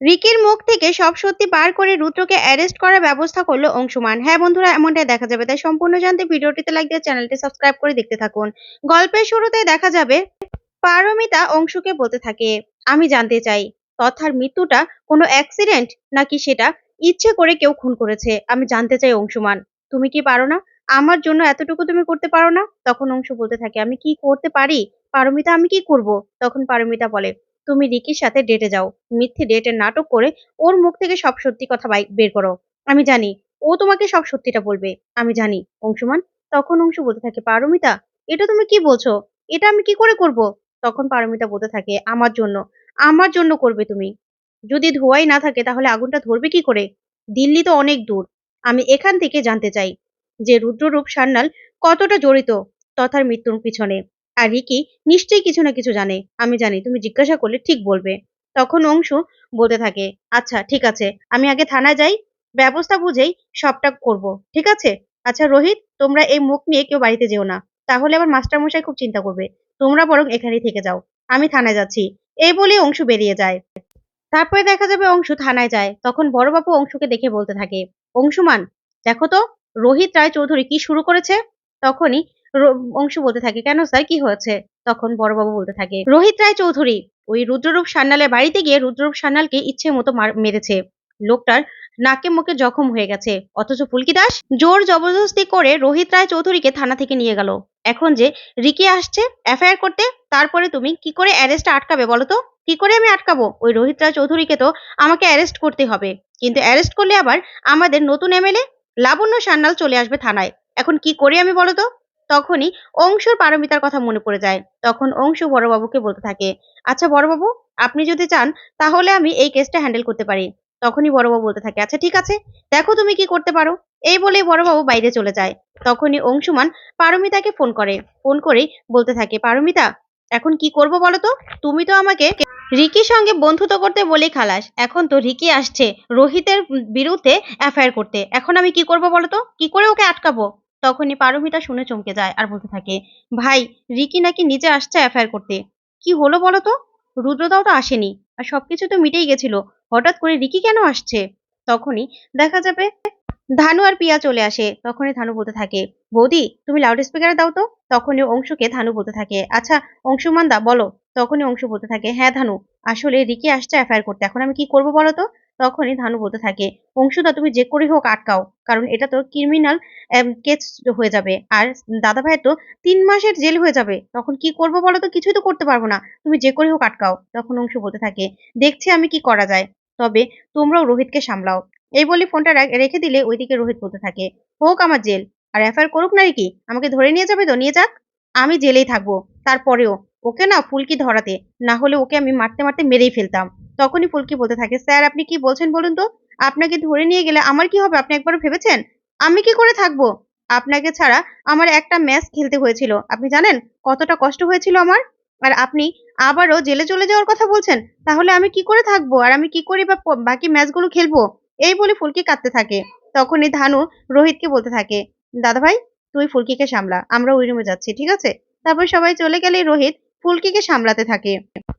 রিকির মুখ থেকে সব সত্যি বার করে রুদ্রকে অ্যারেস্ট করার ব্যবস্থা করল অংশুমান। হ্যাঁ বন্ধুরা, এমনটাই দেখা যাবে। তাই সম্পূর্ণ জানতে ভিডিওটিতে লাইক দিয়ে চ্যানেলটি সাবস্ক্রাইব করে দেখতে থাকুন। গল্পের শুরুতে দেখা যাবে, পারমিতা অংশুকে বলতে থাকে, আমি জানতে চাই, তথার মৃত্যুটা কোনো অ্যাক্সিডেন্ট নাকি সেটা ইচ্ছে করে কেউ খুন করেছে? আমি জানতে চাই অংশুমান, তুমি কি পারো না? আমার জন্য এতটুকু তুমি করতে পারো না? তখন অংশু বলতে থাকে, আমি কি করতে পারি? পারমিতা, আমি কি করব? তখন পারমিতা বলে তুমি রিকির সাথে ডেটে যাও। মিথ্যে ডেটের নাটক করে ওর মুখ থেকে সব সত্যি কথা বের করো। আমি জানি, ও তোমাকে সব সত্যিটা বলবে। আমি জানি, অংশুমান। তখন অংশু বলতে থাকে, পারমিতা, এটা তুমি কি বলছো? এটা আমি কি করে করব? তখন পারমিতা বলতে থাকে, আমার জন্য আমার জন্য করবে তুমি। যদি ধোঁয়াই না থাকে তাহলে আগুনটা ধরবে কি করে? দিল্লি তো অনেক দূর। আমি এখান থেকে জানতে চাই যে রুদ্ররূপ সান্যাল কতটা জড়িত তথার মৃত্যুর পিছনে। আর রিকি নিশ্চয়ই কিছু না কিছু জানে। আমি জানি, তুমি জিজ্ঞাসা করলে ঠিক বলবে। তখন অংশু বলতে থাকে আচ্ছা ঠিক আছে, আমি আগে থানায় যাই, ব্যবস্থা বুঝেই সবটা করব, ঠিক আছে? আচ্ছা রোহিত, তোমরা এই মুখ নিয়ে কেউ বাড়িতে যেও না। তাহলে আবার মাস্টারমশাই খুব চিন্তা করবে। তোমরা বরং এখানেই থেকে যাও। আমি থানায় যাচ্ছি। এই বলে অংশু বেরিয়ে যায়। তারপরে দেখা যাবে অংশু থানায় যায়। তখন বড়বাবু অংশুকে দেখে বলতে থাকে, অংশুমান, দেখো তো, রোহিত রায় চৌধুরী কি শুরু করেছে? তখনই অংশু বলতে থাকে। কেন স্যার? কি হয়েছে? তখন বড়বাবু বলতে থাকে, রোহিত রায় চৌধুরী, ওই রুদ্ররূপ সান্যালের বাড়িতে গিয়ে রুদ্ররূপ সান্যালকে ইচ্ছে মতো মেরেছে। লোকটার নাকে মুখে জখম হয়ে গেছে। অথচ ফুলকি দাস জোর জবরদস্তি করে রোহিত রায় চৌধুরীকে থানা থেকে নিয়ে গেল। এখন যে রিকি আসছে এফআইআর করতে, তারপরে তুমি কি করে অ্যারেস্টটা আটকাবে বলো তো? কি করে আমি আটকাবো? ওই রোহিত রায় চৌধুরীকে তো আমাকে অ্যারেস্ট করতে হবে। কিন্তু অ্যারেস্ট করলে আবার আমাদের নতুন এমএলএ লাবণ্য সান্যাল চলে আসবে থানায়। এখন কি করি আমি বলো তো? তখনই অংশুর পারমিতার কথা মনে পড়ে যায়। তখন অংশু বড়বাবুকে বলতে থাকে আচ্ছা বড়বাবু, আপনি যদি চান, তাহলে আমি এই কেসটা হ্যান্ডেল করতে পারি। তখনই বড়বাবু বলতে থাকে আচ্ছা ঠিক আছে, দেখো তুমি কি করতে পারো। এই বলেই বড়বাবু বাইরে চলে যায়। তখনই অংশুমান পারমিতাকে ফোন করে। ফোন করেই বলতে থাকে, পারমিতা, এখন কি করব বলো তো? তুমি তো আমাকে রিকির সঙ্গে বন্ধুত্ব করতে বলেই খালাস। এখন তো রিকি আসছে রোহিতের বিরুদ্ধে এফআইআর করতে। এখন আমি কি করব বলো তো? কি করে ওকে আটকাবো? তখনই পারমিতা শুনে চমকে যায় আর বলতে থাকে, ভাই, রিকি নাকি নিজে আসছে অ্যাফায়ার করতে। কি হলো বলো তো? রুদ্রদাও তো আসেনি আর সবকিছু তো মিটেই গেছিল। হঠাৎ করে রিকি কেন আসছে? তখনই দেখা যাবে ধানু আর পিয়া চলে আসে। তখনই ধানু বলতে থাকে, বৌদি, তুমি লাউড স্পিকারে দাও তো। তখনই অংশুকে ধানু বলতে থাকে আচ্ছা অংশুমান দা বলো। তখনই অংশু বলতে থাকে হ্যাঁ ধানু, আসলে রিকি আসছে এফআইআর করতে। এখন আমি কি করব বলো তো? তখনই ধানু বলতে থাকে অংশুদা তুমি যে করে হোক আটকাও, কারণ এটা তো ক্রিমিনাল কেস হয়ে যাবে। আর দাদা ভাইয়ের তো তিন মাসের জেল হয়ে যাবে। তখন কি করব বলো তো? কিছুই তো করতে পারব না। তুমি যে করে হোক আটকাও। তখন অংশু বলতে থাকে, দেখছি আমি কি করা যায়। তবে তোমরাও রোহিতকে সামলাও। এই বলে ফোনটা রেখে দিলে ওইদিকে রোহিত বলতে থাকে, হোক আমার জেল, আর এফআইআর করুক না কি? আমাকে ধরে নিয়ে যাবে তো? নিয়ে যাক। আমি জেলেই থাকব। তারপরেও ওকে না ফুলকি ধরাতে, না হলে ওকে আমি মারতে মারতে মেরেই ফেলতাম। তখনই ফুলকি বলতে থাকে, স্যার, আপনি কি বলছেন বলুন তো? আপনাকে ধরে নিয়ে গেলে আমার কি হবে? আপনি একবারও ভেবেছেন? আমি কি করে থাকব? আপনাকে ছাড়া আমার একটা ম্যাচ খেলতে হয়েছিল। আপনি জানেন কতটা কষ্ট হয়েছিল আমার? আর আপনি আবারও জেলে চলে যাওয়ার কথা বলছেন? তাহলে আমি কি করে থাকব? আর আমি কি করে বা বাকি ম্যাচগুলো খেলব? এই বলে ফুলকি কাঁদতে থাকে। তখনই ধানু রোহিতকে বলতে থাকে দাদা ভাই তুই ফুলকিকে সামলা, আমরা ওই রুমে যাচ্ছি, ঠিক আছে? তারপর সবাই চলে গেলে রোহিত ফুলকিকে সামলাতে থাকে।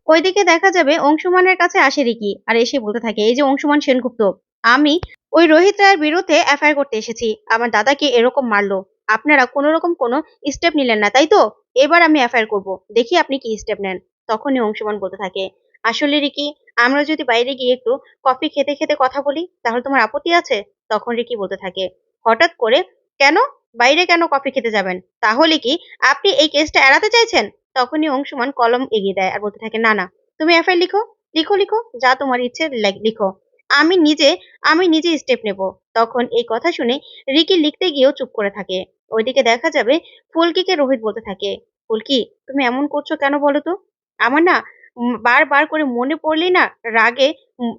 ওইদিকে দেখা যাবে অংশুমানের কাছে আসে রিকি আর এসে বলতে থাকে, এই যে অংশুমান সেনগুপ্ত, আমি ওই রোহিত রায়ের বিরুদ্ধে এফআইআর করতে এসেছি। আমার দাদাকে এরকম মারলো। আপনারা কোনো রকম কোনো স্টেপ নিলেন না, তাই তো? এবার আমি এফআইআর করব। দেখি আপনি কি স্টেপ নেন। তখনই অংশুমান বলতে থাকে, আসলে রিকি, আমরা যদি বাইরে গিয়ে একটু কফি খেতে খেতে কথা বলি, তাহলে তোমার আপত্তি আছে? তখন রিকি বলতে থাকে, হঠাৎ করে কেন? বাইরে কেন কফি খেতে যাবেন? তাহলে কি আপনি এই কেসটা এড়াতে চাইছেন? তখনই অংশুমান কলম এগিয়ে দেয় আর বলতে থাকে, না না, তুমি এফআইআর লিখো লিখো লিখো, যা তোমার ইচ্ছে লিখো আমি নিজে আমি নিজে স্টেপ নেব। তখন এই কথা শুনে রিকি লিখতে গিয়েও চুপ করে থাকে। ওইদিকে দেখা যাবে ফুলকিকে রোহিত বলতে থাকে, ফুলকি, তুমি এমন করছ কেন বলো তো? আমার না বারবার করে মনে পড়লেই না রাগে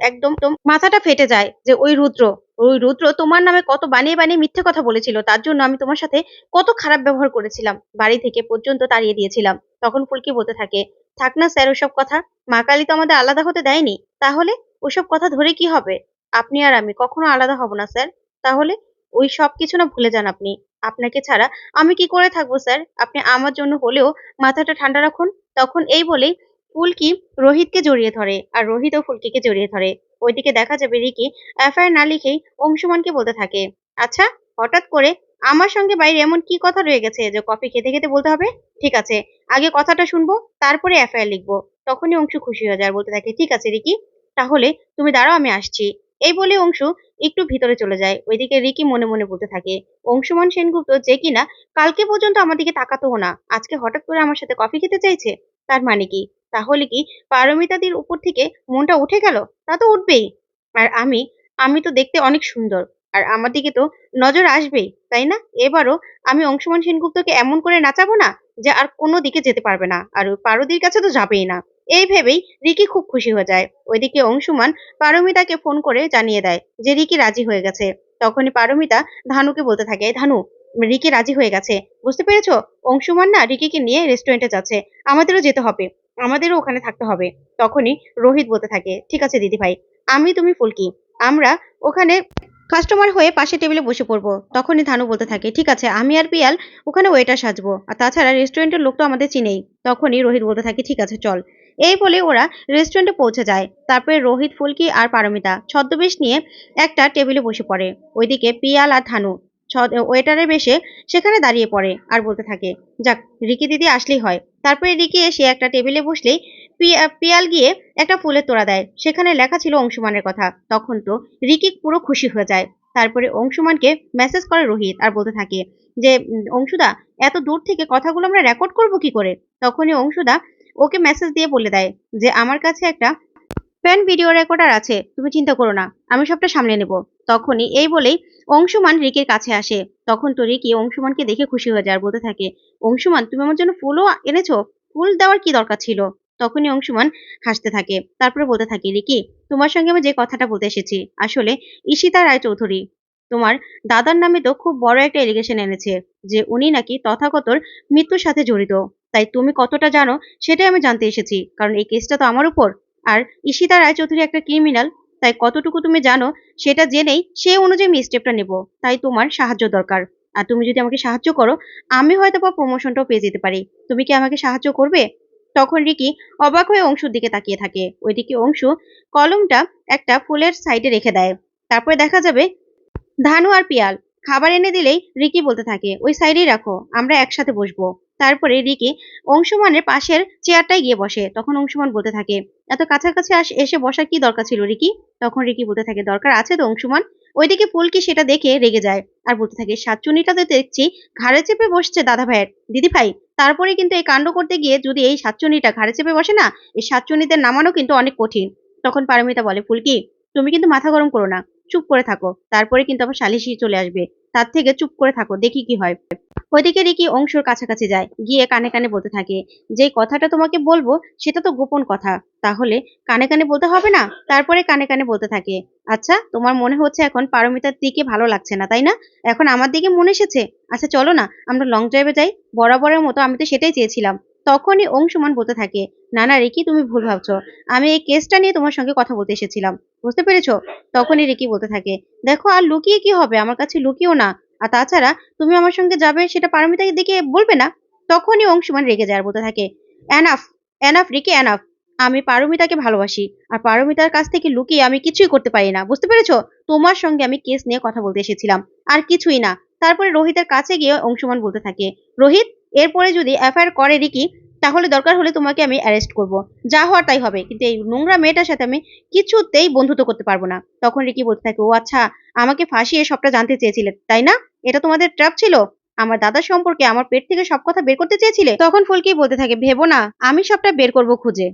একদম মাথাটা ফেটে যায় যে ওই রুদ্র ওই রুদ্র তোমার নামে কত বানিয়ে বানিয়ে মিথ্যে কথা বলেছিল, তার জন্য আমি তোমার সাথে কত খারাপ ব্যবহার করেছিলাম। বাড়ি থেকে পর্যন্ত তাড়িয়ে দিয়েছিলাম। তখন ফুলকি বলতে থাকে, থাক না স্যার, ওসব কথা। মা কালী তো আমাদের আলাদা হতে দেয়নি। তাহলে ওসব কথা ধরে কি হবে? আপনি আর আমি কখনো আলাদা হব না স্যার। তাহলে ওই সব কিছু না ভুলে যান আপনি। আপনাকে ছাড়া আমি কি করে থাকব স্যার? আপনি আমার জন্য হলেও মাথাটা ঠান্ডা রাখুন। তখন এই বলেই ফুলকি রোহিতকে জড়িয়ে ধরে, আর রোহিতও ফুলকিকে জড়িয়ে ধরে। ওইদিকে দেখা যাবে রিকি এফআইআর না লিখেই অংশুমানকে বলতে থাকে। আচ্ছা হঠাৎ করে আমার সঙ্গে বাইরে এমন কি কথা রয়ে গেছে যে কফি খেতে খেতে বলতে হবে? ঠিক আছে, আগে কথাটা শুনব, তারপরে এফআইআর লিখব। তখনই অংশু খুশি হয়ে যায়, বলতে থাকে, ঠিক আছে রিকি, তাহলে তুমি দাঁড়াও, আমি আসছি। এই বলে অংশু একটু ভিতরে চলে যায়। ওইদিকে রিকি মনে মনে বলতে থাকে, অংশুমান সেনগুপ্ত যে কিনা কালকে পর্যন্ত আমার দিকে তাকাতেও না। আজকে হঠাৎ করে আমার সাথে কফি খেতে চাইছে? তার মানে কি? তাহলে কি পারমিতাদির উপর থেকে মনটা উঠে গেল? তা তো উঠবেই। আর আমি আমি তো দেখতে অনেক সুন্দর। আর আমার দিকে তো নজর আসবেই, তাই না? এবারও আমি অংশুমান সেনগুপ্তকে এমন করে নাচাবো না যে আর কোনো দিকে যেতে পারবে না। আর পারদির কাছে তো যাবেই না। এই ভেবেই রিকি খুব খুশি হয়ে যায়। ওইদিকে অংশুমান পারমিতাকে ফোন করে জানিয়ে দেয় যে রিকি রাজি হয়ে গেছে। তখনই পারমিতা ধানুকে বলতে থাকে ধানু, রিকি রাজি হয়ে গেছে। বুঝতে পেরেছ? অংশুমান না রিকিকে নিয়ে রেস্টুরেন্টে যাচ্ছে। আমাদেরও যেতে হবে। আমাদেরও ওখানে থাকতে হবে। তখনই রোহিত বলতে থাকে, ঠিক আছে দিদি ভাই আমি তুমি ফুলকি, আমরা ওখানে কাস্টমার হয়ে পাশে টেবিলে বসে পড়ব। তখনই ধানু বলতে থাকে, ঠিক আছে, আমি আর পিয়াল ওখানে ওয়েটার সাজবো, আর তাছাড়া রেস্টুরেন্টের লোক তো আমাদের চিনেই। তখনই রোহিত বলতে থাকে, ঠিক আছে, চল। এই বলে ওরা রেস্টুরেন্টে পৌঁছে যায়। তারপরে রোহিত, ফুলকি আর পারমিতা ছদ্মবেশ নিয়ে একটা টেবিলে বসে পড়ে। ওইদিকে পিয়াল আর ধানু ওয়েটারের বেশে সেখানে দাঁড়িয়ে পড়ে আর বলতে থাকে, যাক, রিকি দিদি আসলেই হয়। তারপরে রিকি এসে একটা টেবিলে বসলেই পিয়া- পিয়াল গিয়ে একটা ফুলের তোড়া দেয়। সেখানে লেখা ছিল অংশুমানের কথা। তখন তো রিকি পুরো খুশি হয়ে যায়। তারপরে অংশুমানকে মেসেজ করে রোহিত আর বলতে থাকে যে অংশুদা, এত দূর থেকে কথাগুলো আমরা রেকর্ড করব কি করে? তখনই অংশুদা ওকে মেসেজ দিয়ে বলে দেয় যে, আমার কাছে একটা প্যান ভিডিও রেকর্ডার আছে। তুমি চিন্তা করো না। আমি সবটা সামলে নেব। তখনই এই বলেই অংশুমান রিকির কাছে আসে। তখন তো রিকি অংশুমানকে দেখে খুশি হয়ে যায় বলতে থাকে, অংশুমান, তুমি আমার জন্য ফুলও এনেছো? ফুল দেওয়ার কি দরকার ছিল? তখনই অংশুমান হাসতে থাকে। তারপরে বলতে থাকে, রিকি, তোমার সঙ্গে আমি যে কথাটা বলতে এসেছি, আসলে ঈশিতা রায়চৌধুরী। তোমার দাদার নামে তো খুব বড় একটা এলিগেশন এনেছে যে উনি নাকি তথাগতর মৃত্যুর সাথে জড়িত। তাই তুমি কতটা জানো সেটাই আমি জানতে এসেছি, কারণ এই কেসটা তো আমার উপর। আর ঈশিতা রায়চৌধুরী একটা ক্রিমিনাল তাই কতটুকু তুমি জানো, সেটা জেনেই সে অনুযায়ী আমি স্টেপটা নেব। তাই তোমার সাহায্য দরকার। আর তুমি যদি আমাকে সাহায্য করো, আমি হয়তো বা প্রমোশনটাও পেয়ে যেতে পারি। তুমি কি আমাকে সাহায্য করবে? তখন রিকি অবাক হয়ে অংশুর দিকে তাকিয়ে থাকে। ওইদিকে অংশু কলমটা একটা ফুলের সাইডে রেখে দেয়। তারপরে দেখা যাবে ধানু আর পিয়াল। খাবার এনে দিলেই রিকি বলতে থাকে, ওই সাইডেই রাখো, আমরা একসাথে বসবো। তারপরে রিকি অংশুমানের পাশের চেয়ারটায় গিয়ে বসে। তখন অংশুমান বলতে থাকে, এত কাছাকাছি এসে বসার কি দরকার ছিল রিকি? তখন রিকি বলতে থাকে, দরকার আছে তো অংশুমান। ওইদিকে পুলকি সেটা দেখে রেগে যায় আর বলতে থাকে সাতচুনিটাতে দেখছি, ঘাড়ে চেপে বসছে দাদা ভাইয়ের। দিদি ভাই, তারপরে কিন্তু এই কাণ্ড করতে গিয়ে যদি এই সাতচুনিটা ঘাড়ে চেপে বসে না, এই সাতচুনিদের নামানো কিন্তু অনেক কঠিন। তখন পারমিতা বলে, ফুলকি, তুমি কিন্তু মাথা গরম করো না, চুপ করে থাকো। তারপরে কিন্তু আবার সালিশি চলে আসবে। তার থেকে চুপ করে থাকো, দেখি কি হয়। ওইদিকে রিকি অংশুর কাছাকাছি যায়, গিয়ে কানে কানে বলতে থাকে যে কথাটা তোমাকে বলব, সেটা তো গোপন কথা। তাহলে কানে কানে বলতে হবে না? তারপরে কানে কানে বলতে থাকে আচ্ছা তোমার মনে হচ্ছে এখন পারমিতার দিকে ভালো লাগছে না, তাই না? এখন আমার দিকে মনে এসেছে? আচ্ছা চলো না, আমরা লং ড্রাইভে যাই, বরাবরের মতো আমি তো সেটাই চেয়েছিলাম। তখনই অংশুমান বলতে থাকে, না না, রিকি, তুমি ভুল ভাবছ। আমি এই কেসটা নিয়ে তোমার সঙ্গে কথা বলতে এসেছিলাম, বুঝতে পেরেছ? তখনই রিকি বলতে থাকে, দেখো, আর লুকিয়ে কি হবে? আমার কাছে লুকিও না। আর তাছাড়া তুমি আমার সঙ্গে যাবে সেটা পারমিতাকে দেখে বলবে না, তখনই অংশুমান রেগে যায় আর বলতে থাকে অ্যানাফ অ্যানাফ রিকি অ্যানাফ আমি পারমিতাকে ভালোবাসি আর পারমিতার কাছ থেকে লুকিয়ে আমি কিছুই করতে পারি না, বুঝতে পেরেছ? তোমার সঙ্গে আমি কেস নিয়ে কথা বলতে এসেছিলাম, আর কিছুই না। তারপরে রোহিতের কাছে গিয়ে অংশুমান বলতে থাকে, রোহিত, এরপরে যদি এফআইআর করে রিকি তাহলে দরকার হলে তোমাকে আমি অ্যারেস্ট করব। যা হওয়ার তাই হবে। কিন্তু এই নোংরা মেয়েটার সাথে আমি কিছুতেই বন্ধুত্ব করতে পারব না। তখন রিকি বলতে থাকে, ও আচ্ছা আমাকে ফাঁসিয়ে সবটা জানতে চেয়েছিলে, তাই না? এটা তোমাদের ট্র্যাপ ছিল? আমার দাদা সম্পর্কে আমার পেট থেকে সব কথা বের করতে চেয়েছিলে? তখন ফুলকি বলতে থাকে, ভেবো না, আমি সবটা বের করব খুঁজে।